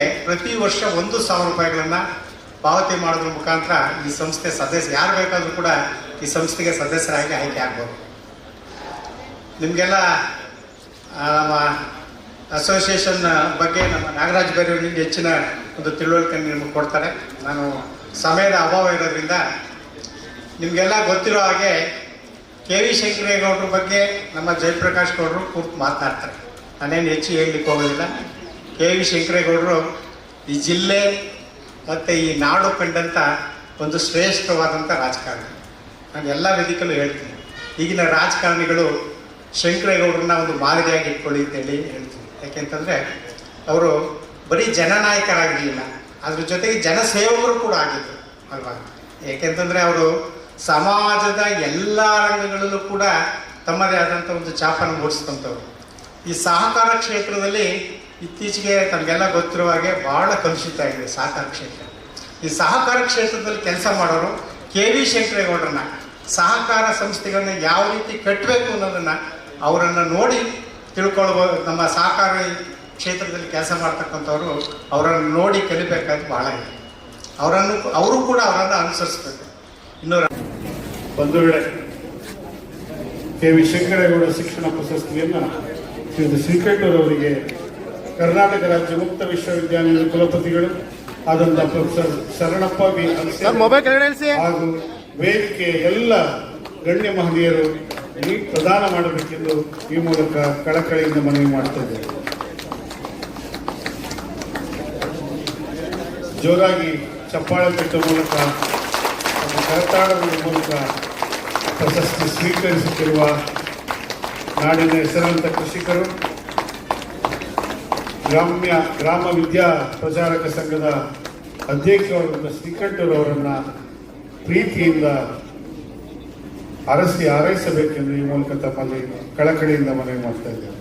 ಪ್ರತಿ ವರ್ಷ ಒಂದು ಸಾವಿರ ರೂಪಾಯಿಗಳನ್ನು ಪಾವತಿ ಮಾಡೋದ್ರ ಮುಖಾಂತರ ಈ ಸಂಸ್ಥೆ ಸದಸ್ಯ, ಯಾರು ಬೇಕಾದರೂ ಕೂಡ ಈ ಸಂಸ್ಥೆಗೆ ಸದಸ್ಯರಾಗಿ ಆಯ್ಕೆ ಆಗ್ಬೋದು. ನಿಮಗೆಲ್ಲ ನಮ್ಮ ಅಸೋಸಿಯೇಷನ್ ಬಗ್ಗೆ ನಮ್ಮ ನಾಗರಾಜ್ ಬೇರೆಯವರಿಗೆ ಹೆಚ್ಚಿನ ಒಂದು ತಿಳುವಳಿಕೆ ನಿಮಗೆ ಕೊಡ್ತಾರೆ. ನಾನು ಸಮಯದ ಅಭಾವ ಇರೋದ್ರಿಂದ ನಿಮಗೆಲ್ಲ ಗೊತ್ತಿರೋ ಹಾಗೆ ಕೆ ವಿ ಶಂಕರೇಗೌಡರ ಬಗ್ಗೆ ನಮ್ಮ ಜಯಪ್ರಕಾಶ್ ಗೌಡರು ಕೂತು ಮಾತನಾಡ್ತಾರೆ. ನಾನೇನು ಹೆಚ್ಚು ಹೇಳಲಿಕ್ಕೆ ಹೋಗೋದಿಲ್ಲ. ಕೆ ವಿ ಶಂಕರೇಗೌಡರು ಈ ಜಿಲ್ಲೆ ಮತ್ತು ಈ ನಾಡು ಕಂಡಂಥ ಒಂದು ಶ್ರೇಷ್ಠವಾದಂಥ ರಾಜಕಾರಣಿ. ನಾನು ಎಲ್ಲ ವೇದಿಕಲ್ಲೂ ಹೇಳ್ತೀನಿ. ಈಗಿನ ರಾಜಕಾರಣಿಗಳು ಶಂಕರೇಗೌಡರನ್ನ ಒಂದು ಮಾದರಿಯಾಗಿ ಇಟ್ಕೊಳ್ಳಿ ಅಂತೇಳಿ ಹೇಳ್ತೀನಿ. ಯಾಕೆಂತಂದರೆ ಅವರು ಬರೀ ಜನನಾಯಕರಾಗಿರಲಿಲ್ಲ. ಅದ್ರ ಜೊತೆಗೆ ಜನಸೇವಕರು ಕೂಡ ಆಗಿದ್ದರು ಅಲ್ವಾ? ಏಕೆಂತಂದರೆ ಅವರು ಸಮಾಜದ ಎಲ್ಲ ರಂಗಗಳಲ್ಲೂ ಕೂಡ ತಮ್ಮದೇ ಆದಂಥ ಒಂದು ಚಾಪನ ಮೂಡಿಸಿದಂಥವ್ರು ಈ ಸಹಕಾರ ಕ್ಷೇತ್ರದಲ್ಲಿ ಇತ್ತೀಚೆಗೆ ತಮಗೆಲ್ಲ ಗೊತ್ತಿರುವ ಹಾಗೆ ಬಹಳ ಕಲುಷಿತ ಆಗಿದೆ ಸಹಕಾರ ಕ್ಷೇತ್ರ. ಈ ಸಹಕಾರ ಕ್ಷೇತ್ರದಲ್ಲಿ ಕೆಲಸ ಮಾಡೋರು ಕೆ ವಿ ಶಂಕರೇಗೌಡರನ್ನ, ಸಹಕಾರ ಸಂಸ್ಥೆಗಳನ್ನ ಯಾವ ರೀತಿ ಕಟ್ಟಬೇಕು ಅನ್ನೋದನ್ನು ಅವರನ್ನು ನೋಡಿ ತಿಳ್ಕೊಳ್ಬೋದು ನಮ್ಮ ಸಹಕಾರ ಕ್ಷೇತ್ರದಲ್ಲಿ ಕೆಲಸ ಮಾಡ್ತಕ್ಕಂಥವ್ರು ಅವರನ್ನು ನೋಡಿ ಕಲಿಬೇಕಾದ್ದು ಬಹಳ ಇದೆ. ಅವರನ್ನು ಅವರು ಕೂಡ ಅವರನ್ನು ಅನುಸರಿಸ್ಬೇಕು. ಇನ್ನು ಒಂದು ವೇಳೆ ಕೆ ವಿ ಶಂಕರೇಗೌಡ ಶಿಕ್ಷಣ ಪ್ರಶಸ್ತಿಯನ್ನು ಶ್ರೀಕಂಠರವರಿಗೆ ಕರ್ನಾಟಕ ರಾಜ್ಯ ಮುಕ್ತ ವಿಶ್ವವಿದ್ಯಾಲಯದ ಕುಲಪತಿಗಳು ಆದಂಥ ಪ್ರೊಫೆಸರ್ ಶರಣಪ್ಪ ಬಿ. ಹಾಗೂ ವೇದಿಕೆ ಎಲ್ಲ ಗಣ್ಯ ಮಹನೀಯರು ಈ ಪ್ರದಾನ ಮಾಡಬೇಕೆಂದು ಈ ಮೂಲಕ ಕಳಕಳಿಯಿಂದ ಮನವಿ ಮಾಡ್ತಾ ಇದ್ದೇವೆ ಜೋರಾಗಿ ಚಪ್ಪಾಳೆ ತಟ್ಟುವ ಮೂಲಕ ಕರತಾಡದ ಮೂಲಕ ಪ್ರಶಸ್ತಿ ಸ್ವೀಕರಿಸುತ್ತಿರುವ ನಾಡಿನ ಹೆಸರಾಂತ ಕೃಷಿಕರು ಗ್ರಾಮ್ಯ, ಗ್ರಾಮ ವಿದ್ಯಾ ಪ್ರಚಾರಕ ಸಂಘದ ಅಧ್ಯಕ್ಷರಾದ ಶ್ರೀಕಂಠರವರನ್ನ ಪ್ರೀತಿಯಿಂದ ಅರಸಿ ಹಾರೈಸಬೇಕೆಂದು ಈ ಮೂಲಕ ತಮ್ಮಲ್ಲಿ ಕಳಕಳಿಯಿಂದ ಮನವಿ ಮಾಡ್ತಾ ಇದ್ದೇನೆ.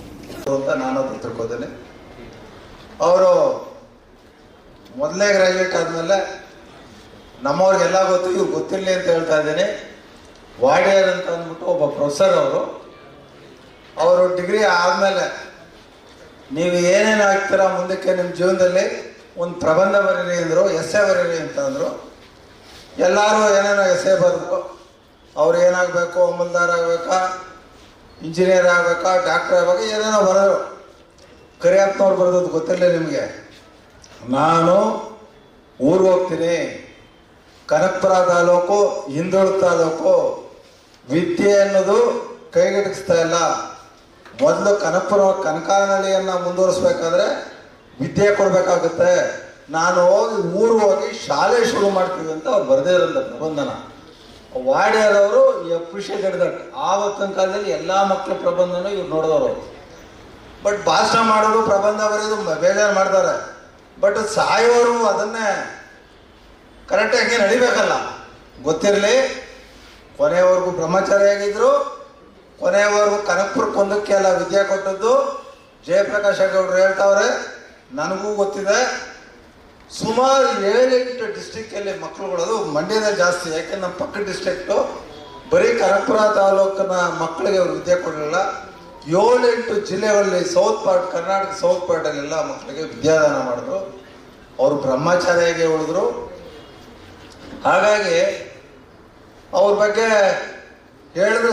ಅಂತ ನಾನು ತಿಳ್ಕೊತೇನೆ ಅವರು ಮೊದಲೇ ಗ್ರಾಜುಯೇಟ್ ಆದಮೇಲೆ ನಮ್ಮವ್ರಿಗೆಲ್ಲ ಗೊತ್ತು, ಇವ್ರು ಗೊತ್ತಿರಲಿ ಅಂತ ಹೇಳ್ತಾ ಇದ್ದೀನಿ. ವಾಡಿಯರ್ ಅಂತ ಅಂದ್ಬಿಟ್ಟು ಒಬ್ಬ ಪ್ರೊಫೆಸರ್ ಅವರು. ಅವರು ಡಿಗ್ರಿ ಆದಮೇಲೆ ನೀವು ಏನೇನು ಆಗ್ತೀರಾ ಮುಂದಕ್ಕೆ ನಿಮ್ಮ ಜೀವನದಲ್ಲಿ? ಒಂದು ಪ್ರಬಂಧ ಬರೀರಿ ಅಂದರು, ಎಸ್ಸೆ ಬರೀರಿ ಅಂತ ಅಂದರು. ಎಲ್ಲರೂ ಏನೇನೋ ಎಸ್ಸೆ ಬರೆದ್ರು ಅವ್ರು ಏನಾಗಬೇಕು, ಅಮಲ್ದಾರ್ ಆಗಬೇಕಾ, ಇಂಜಿನಿಯರ್ ಆಗಬೇಕಾ, ಡಾಕ್ಟರ್ ಆಗಬೇಕಾ, ಏನೇನೋ ಬರೋರು ಕರಿಯಪ್ಪನವ್ರು ಬರೋದು ಗೊತ್ತಿರಲಿಲ್ಲ ನಿಮಗೆ. ನಾನು ಊರಿಗೆ ಹೋಗ್ತೀನಿ. ಕನಕಪುರ ತಾಲೂಕು ಹಿಂದುಳಿದ ತಾಲೂಕು. ವಿದ್ಯೆ ಅನ್ನೋದು ಕೈಗೆಟಕಿಸ್ತಾ ಇಲ್ಲ. ಮೊದಲು ಕನಕಪುರ ಕನಕಾನಳಿಯನ್ನ ಮುಂದುವರಿಸ್ಬೇಕಾದ್ರೆ ವಿದ್ಯೆ ಕೊಡಬೇಕಾಗುತ್ತೆ. ನಾನು ಹೋಗಿ ಊರು ಹೋಗಿ ಶಾಲೆ ಶುರು ಮಾಡ್ತೀವಿ ಅಂತ ಅವ್ರು ಬರದೇ ಇರಲಿಲ್ಲ ಪ್ರಬಂಧನ. ವಾಡಿಯಾದವರು ಅಪ್ರಿಷಿಯೇಟೆಡ್ ದಟ್ ಆವತ್ತಿನ ಕಾಲದಲ್ಲಿ ಎಲ್ಲ ಮಕ್ಕಳ ಪ್ರಬಂಧನ ಇವ್ರು ನೋಡಿದವರು. ಬಟ್ ಭಾಷಣ ಮಾಡೋದು, ಪ್ರಬಂಧ ಬರೆಯೋದು ಬೇಜಾರು ಮಾಡ್ತಾರೆ. ಬಟ್ ಸಾಯೋರು ಅದನ್ನೇ ಕರೆಕ್ಟಾಗಿ ನಡಿಬೇಕಲ್ಲ. ಗೊತ್ತಿರಲಿ ಕೊನೆಯವರೆಗೂ ಬ್ರಹ್ಮಚಾರಿಯಾಗಿದ್ರು ಕೊನೆಯವರೆಗೂ ಕುಂದಕ್ಕೆ ಎಲ್ಲ ವಿದ್ಯೆ ಕೊಟ್ಟದ್ದು. ಜಯಪ್ರಕಾಶ್ ಗೌಡರು ಹೇಳ್ತಾವ್ರೆ, ನನಗೂ ಗೊತ್ತಿದೆ, ಸುಮಾರು ಏಳೆಂಟು ಡಿಸ್ಟಿಕ್ಕಲ್ಲಿ ಮಕ್ಕಳುಗಳದು ಮಂಡ್ಯದ ಜಾಸ್ತಿ, ಯಾಕೆ ನಮ್ಮ ಪಕ್ಕ ಡಿಸ್ಟ್ರಿಕ್ಟು ಬರೀ ಕನಕಪುರ ತಾಲೂಕಿನ ಮಕ್ಕಳಿಗೆ ಅವರು ವಿದ್ಯೆ ಕೊಡಲಿಲ್ಲ. ಏಳೆಂಟು ಜಿಲ್ಲೆಗಳಲ್ಲಿ ಸೌತ್ ಪಾರ್ಟ್, ಕರ್ನಾಟಕ ಸೌತ್ ಪಾರ್ಟಲ್ಲೆಲ್ಲ ಮಕ್ಕಳಿಗೆ ವಿದ್ಯಾದಾನ ಮಾಡಿದ್ರು. ಅವರು ಬ್ರಹ್ಮಚಾರಿಯಾಗಿ ಉಳಿದ್ರು. ಹಾಗಾಗಿ ಅವ್ರ ಬಗ್ಗೆ ಹೇಳಿದ್ರೆ